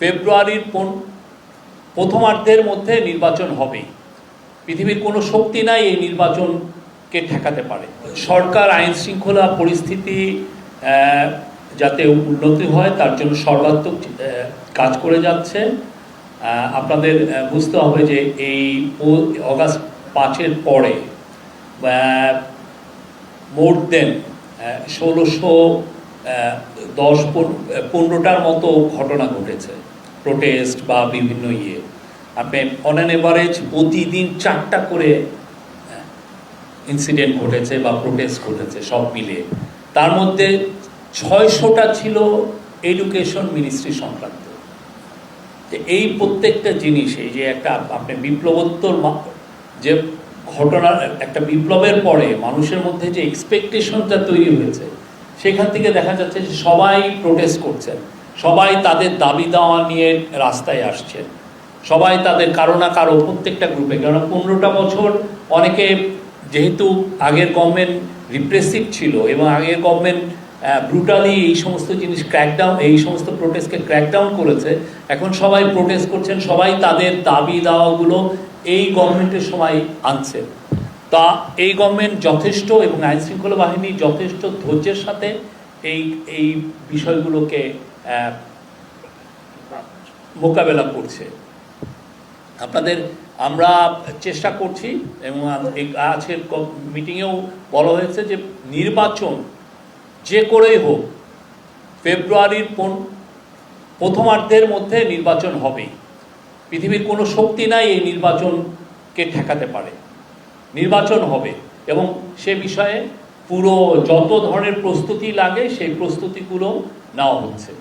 ফেব্রুয়ারির প্রথমার্ধের মধ্যে নির্বাচন হবেই পৃথিবীর কোনো শক্তি নাই এই নির্বাচনকে ঠেকাতে পারে। সরকার, আইন শৃঙ্খলা পরিস্থিতি যাতে উন্নতি হয়, তার জন্য সর্বাত্মক কাজ করে যাচ্ছে। আপনাদের বুঝতে হবে যে এই অগাস্ট পাঁচের পরে মোর দেন ষোলোশো দশ পনেরোটার মতো ঘটনা ঘটেছে। প্রোটেস্ট বা বিভিন্ন ইয়ে। আপনি অন অ্যান এভারেজ প্রতিদিন চারটা করে ইনসিডেন্ট ঘটেছে বা প্রোটেস্ট ঘটেছে, সব মিলিয়ে। তার মধ্যে ছয়শোটা ছিল এডুকেশন মিনিস্ট্রি সংক্রান্ত। এই প্রত্যেকটা জিনিস, এই যে একটা আপনি বিপ্লবোত্তর যে ঘটনার একটা বিপ্লবের পরে মানুষের মধ্যে যে এক্সপেকটেশনটা তৈরি হয়েছে সেখান থেকে দেখা যাচ্ছে যে সবাই প্রোটেস্ট করছেন। সবাই তাদের দাবি দাওয়া নিয়ে রাস্তায় আসছেন। সবাই তাদের কারও না কারও প্রত্যেকটা গ্রুপে কারণ পনেরোটা বছর অনেকে যেহেতু আগের গভর্নমেন্ট রিপ্রেসিভ ছিল এবং আগের গভর্নমেন্ট ব্রুটালি এই সমস্ত জিনিস ক্র্যাকডাউন এই সমস্ত প্রোটেস্টকে ক্র্যাকডাউন করেছে, এখন সবাই প্রোটেস্ট করছেন, সবাই তাদের দাবি দাওয়াগুলো এই গভর্নমেন্টের সময় আনছে। তা এই গভর্নমেন্ট যথেষ্ট এবং আইন শৃঙ্খলা বাহিনী যথেষ্ট ধৈর্যের সাথে এই এই বিষয়গুলোকে মোকাবেলা করছে। আপনাদের, আমরা চেষ্টা করছি এবং আজকের মিটিংয়েও বলা হয়েছে যে নির্বাচন যে করেই হোক, ফেব্রুয়ারির প্রথমার্ধের মধ্যে নির্বাচন হবেই পৃথিবীর কোনো শক্তি নাই এই নির্বাচনকে ঠেকাতে পারে। নির্বাচন হবে। এবং সে বিষয়ে পুরো যত ধরনের প্রস্তুতি লাগে, সেই প্রস্তুতিগুলো নেওয়া হচ্ছে।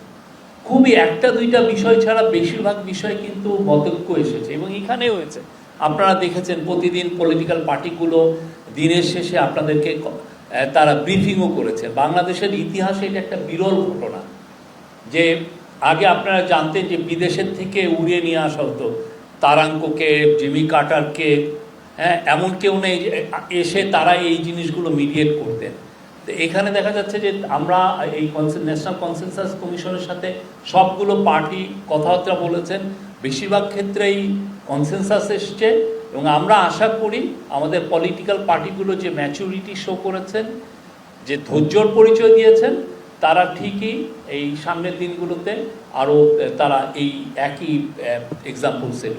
খুবই একটা দুইটা বিষয় ছাড়া বেশিরভাগ বিষয় কিন্তু মতৈক্য এসেছে এবং এখানে হয়েছে। আপনারা দেখেছেন প্রতিদিন পলিটিক্যাল পার্টিগুলো দিনের শেষে আপনাদেরকে তারা ব্রিফিংও করেছে। বাংলাদেশের ইতিহাসে এটা একটা বিরল ঘটনা। যে আগে আপনারা জানতেন যে বিদেশের থেকে উড়িয়ে নিয়ে আসা হতো। তারাঙ্ককে, জিমি কাটারকে হ্যাঁ এমন কেউ নেই এসে তারা এই জিনিসগুলো মিডিয়েট করতেন। তো এখানে দেখা যাচ্ছে যে, আমরা এই ন্যাশনাল কনসেনসাস কমিশনের সাথে সবগুলো পার্টি কথাবার্তা বলেছেন। বেশিরভাগ ক্ষেত্রেই কনসেনসাস এসছে এবং আমরা আশা করি আমাদের পলিটিক্যাল পার্টিগুলো যে ম্যাচুরিটি শো করেছেন, যে ধৈর্যর পরিচয় দিয়েছেন, তারা ঠিকই এই সামনের দিনগুলোতে আরও, তারা এই একই এক্সাম্পল সেট